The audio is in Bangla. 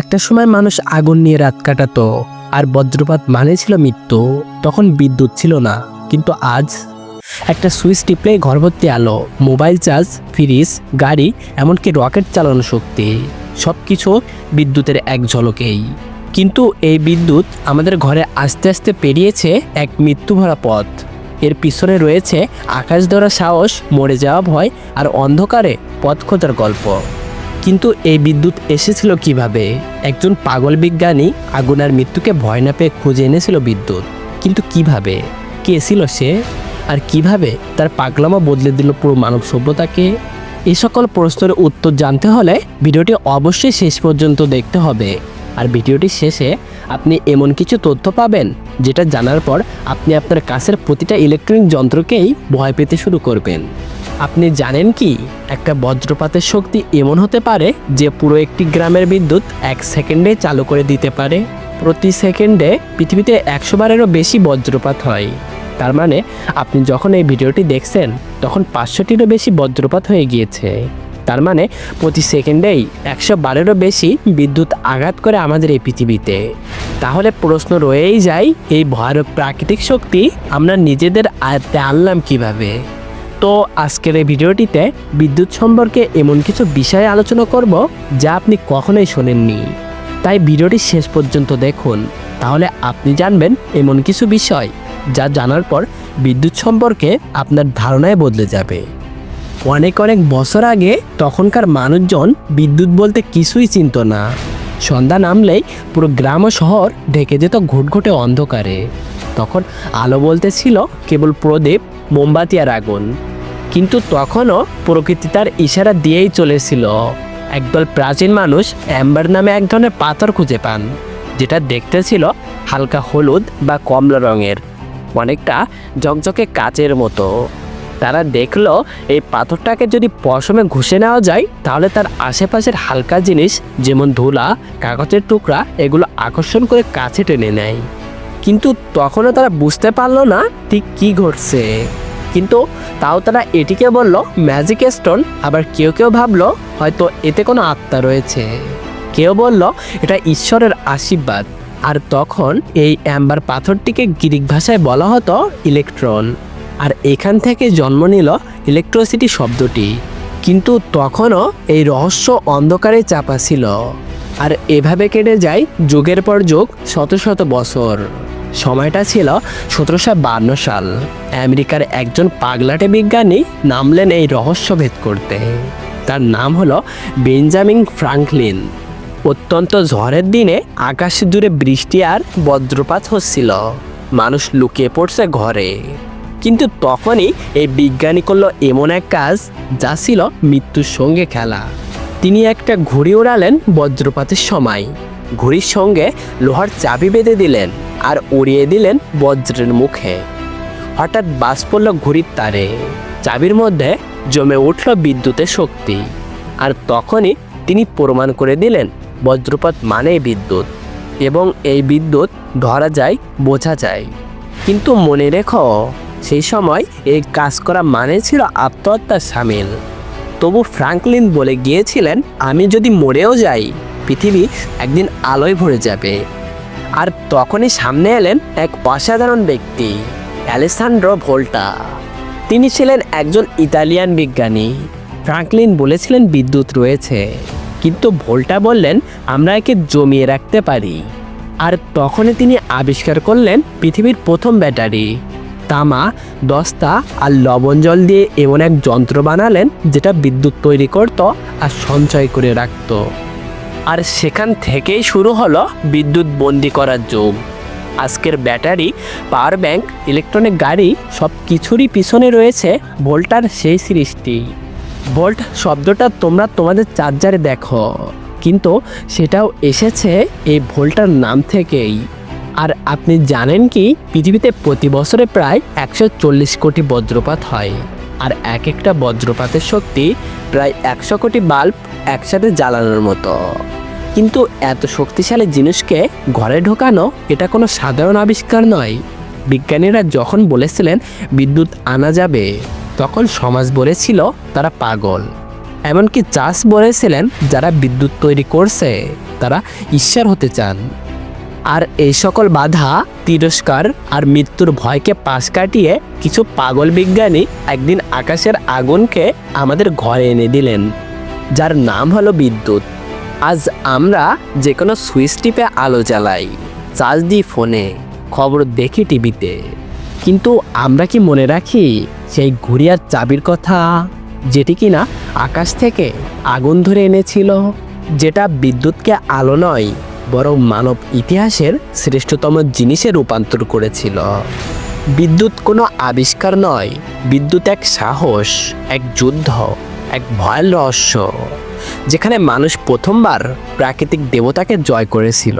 একটা সময় মানুষ আগুন নিয়ে রাত কাটাতো, আর বজ্রপাত মানে ছিল মৃত্যু, তখন বিদ্যুৎ ছিল না, কিন্তু আজ একটা সুইচ টিপলে ঘরভর্তি আলো, মোবাইল চার্জ, ফ্রিজ, গাড়ি, এমনকি রকেট চালানো শক্তি সব কিছু বিদ্যুতের এক ঝলকেই। কিন্তু এই বিদ্যুৎ আমাদের ঘরে আস্তে আস্তে পেরিয়েছে এক মৃত্যুভরা পথ। এর পিছনে রয়েছে আকাশ ধরা সাহস, মরে যাওয়া ভয়, আর অন্ধকারে পথ খোঁজার গল্প। কিন্তু এই বিদ্যুৎ এসেছিল কীভাবে? একজন পাগল বিজ্ঞানী আগুন আর মৃত্যুকে ভয় না পেয়ে খুঁজে এনেছিল বিদ্যুৎ। কিন্তু কীভাবে? কে ছিল সে? আর কীভাবে তার পাগলামা বদলে দিল পুরো মানব সভ্যতাকে? এই সকল প্রশ্নের উত্তর জানতে হলে ভিডিওটি অবশ্যই শেষ পর্যন্ত দেখতে হবে। আর ভিডিওটি শেষে আপনি এমন কিছু তথ্য পাবেন যেটা জানার পর আপনি আপনার কাছের প্রতিটা ইলেকট্রনিক যন্ত্রকেই ভয় পেতে শুরু করবেন। আপনি জানেন কি? একটা বজ্রপাতের শক্তি এমন হতে পারে যে পুরো একটি গ্রামের বিদ্যুৎ এক সেকেন্ডে চালু করে দিতে পারে। প্রতি সেকেন্ডে পৃথিবীতে একশো বারেরও বেশি বজ্রপাত হয়। তার মানে আপনি যখন এই ভিডিওটি দেখছেন, তখন পাঁচশোটিরও বেশি বজ্রপাত হয়ে গিয়েছে। তার মানে প্রতি সেকেন্ডেই একশো বারেরও বেশি বিদ্যুৎ আঘাত করে আমাদের এই পৃথিবীতে। তাহলে প্রশ্ন রয়েই যায়, এই ভয়ানক প্রাকৃতিক শক্তি আমরা নিজেদের আয়ত্তে আনলাম কীভাবে? তো আজকের এই ভিডিওটিতে বিদ্যুৎ সম্পর্কে এমন কিছু বিষয়ে আলোচনা করব যা আপনি কখনোই শোনেননি। তাই ভিডিওটি শেষ পর্যন্ত দেখুন। তাহলে আপনি জানবেন এমন কিছু বিষয় যা জানার পর বিদ্যুৎ সম্পর্কে আপনার ধারণায় বদলে যাবে। অনেক অনেক বছর আগে তখনকার মানুষজন বিদ্যুৎ বলতে কিছুই চিনত না। সন্ধ্যা নামলেই পুরো গ্রাম ও শহর ঢেকে যেত ঘুটঘুটে অন্ধকারে। তখন আলো বলতে ছিল কেবল প্রদীপ, মোমবাতি আর আগুন। কিন্তু তখনও প্রকৃতি তার ইশারা দিয়েই চলেছিল। একদল প্রাচীন মানুষ অ্যাম্বার নামে এক ধরনের পাথর খুঁজে পান, যেটা দেখতে ছিল হালকা হলুদ বা কমলা রঙের, অনেকটা ঝকঝকে কাচের মতো। তারা দেখল এই পাথরটাকে যদি পশমে ঘুষে নেওয়া যায়, তাহলে তার আশেপাশের হালকা জিনিস, যেমন ধুলা, কাগজের টুকরা, এগুলো আকর্ষণ করে কাছে টেনে নেয়। কিন্তু তখনও তারা বুঝতে পারল না ঠিক কী ঘটছে। কিন্তু তাও তারা এটিকে বলল ম্যাজিক স্টোন আবার কেউ কেউ ভাবলো, হয়তো এতে কোনো আত্মা রয়েছে। কেউ বলল, এটা ঈশ্বরের আশীর্বাদ। আর তখন এই অ্যাম্বার পাথরটিকে গ্রিক ভাষায় বলা হতো ইলেকট্রন। আর এখান থেকে জন্ম নিল ইলেকট্রিসিটি শব্দটি। কিন্তু তখনও এই রহস্য অন্ধকারে চাপা ছিল। আর এভাবে কেটে যায় যুগের পর যুগ, শত শত বছর। সময়টা ছিল সতেরোশো বান্ন সাল। আমেরিকার একজন পাগলাটে বিজ্ঞানী নামলেন এই রহস্য ভেদ করতে। তার নাম হলো বেঞ্জামিন ফ্রাঙ্কলিন। অত্যন্ত ঝড়ের দিনে আকাশ জুড়ে বৃষ্টি আর বজ্রপাত হচ্ছিল। মানুষ লুকিয়ে পড়ছে ঘরে। কিন্তু তখনই এই বিজ্ঞানী করল এমন এক কাজ, যা ছিল মৃত্যুর সঙ্গে খেলা। তিনি একটা ঘুড়ি ওড়ালেন বজ্রপাতের সময়। ঘুড়ির সঙ্গে লোহার চাবি বেঁধে দিলেন। আর উড়িয়ে দিলেন বজ্রের মুখে। হঠাৎ বাস পড়ল ঘুড়ির তারে। চাবির মধ্যে জমে উঠল বিদ্যুতের শক্তি। আর তখনই তিনি প্রমাণ করে দিলেন, বজ্রপাত মানেই বিদ্যুৎ। এবং এই বিদ্যুৎ ধরা যায়, বোঝা যায়। কিন্তু মনে রেখো, সেই সময় এই কাজ করা মানে ছিল আত্মহত্যার সামিল। তবু ফ্রাঙ্কলিন বলে গিয়েছিলেন, আমি যদি মরেও যাই, পৃথিবী একদিন আলোয় ভরে যাবে। আর তখনই সামনে এলেন এক অসাধারণ ব্যক্তি অ্যালেসান্ড্রো ভোল্টা। তিনি ছিলেন একজন ইতালিয়ান বিজ্ঞানী। ফ্রাঙ্কলিন বলেছিলেন বিদ্যুৎ রয়েছে, কিন্তু ভোল্টা বললেন, আমরা একে জমিয়ে রাখতে পারি। আর তখনই তিনি আবিষ্কার করলেন পৃথিবীর প্রথম ব্যাটারি। তামা, দস্তা আর লবণ জল দিয়ে এমন এক যন্ত্র বানালেন, যেটা বিদ্যুৎ তৈরি করত আর সঞ্চয় করে রাখত। আর সেখান থেকেই শুরু হলো বিদ্যুৎ বন্দি করার যুগ। আজকের ব্যাটারি, পাওয়ার ব্যাংক, ইলেকট্রনিক গাড়ি সব কিছুরই পিছনে রয়েছে ভোল্টার সেই সৃষ্টি। ভোল্ট শব্দটা তোমরা তোমাদের চার্জারে দেখো, কিন্তু সেটাও এসেছে এই ভোল্টার নাম থেকেই। আর আপনি জানেন কি, পৃথিবীতে প্রতি বছরে প্রায় একশো চল্লিশ কোটি বজ্রপাত হয়। আর এক একটা বজ্রপাতের শক্তি প্রায় একশো কোটি বাল্ব একসাথে জ্বালানোর মতো। কিন্তু এত শক্তিশালী জিনিসকে ঘরে ঢোকানো, এটা কোনো সাধারণ আবিষ্কার নয়। বিজ্ঞানীরা যখন বলেছিলেন বিদ্যুৎ আনা যাবে, তখন সমাজ বলেছিল তারা পাগল। এমনকি চাষ বলেছিলেন যারা বিদ্যুৎ তৈরি করছে, তারা ঈশ্বর হতে চান। আর এই সকল বাধা, তিরস্কার আর মৃত্যুর ভয়কে পাশ কাটিয়ে কিছু পাগল বিজ্ঞানী একদিন আকাশের আগুনকে আমাদের ঘরে এনে দিলেন, যার নাম হলো বিদ্যুৎ। আজ আমরা যে কোনো সুইচ টিপে আলো জ্বালাই, চার্জ দিই ফোনে, খবর দেখি টিভিতে। কিন্তু আমরা কি মনে রাখি সেই ঘুরিয়ার চাবির কথা, যেটি কিনা আকাশ থেকে আগুন ধরে এনেছিল, যেটা বিদ্যুৎকে আলো নয় বরং মানব ইতিহাসের শ্রেষ্ঠতম জিনিসে রূপান্তর করেছিল। বিদ্যুৎ কোনো আবিষ্কার নয়, বিদ্যুৎ এক সাহস, এক যুদ্ধ, এক ভয়াল রহস্য, যেখানে মানুষ প্রথমবার প্রাকৃতিক দেবতাকে জয় করেছিল।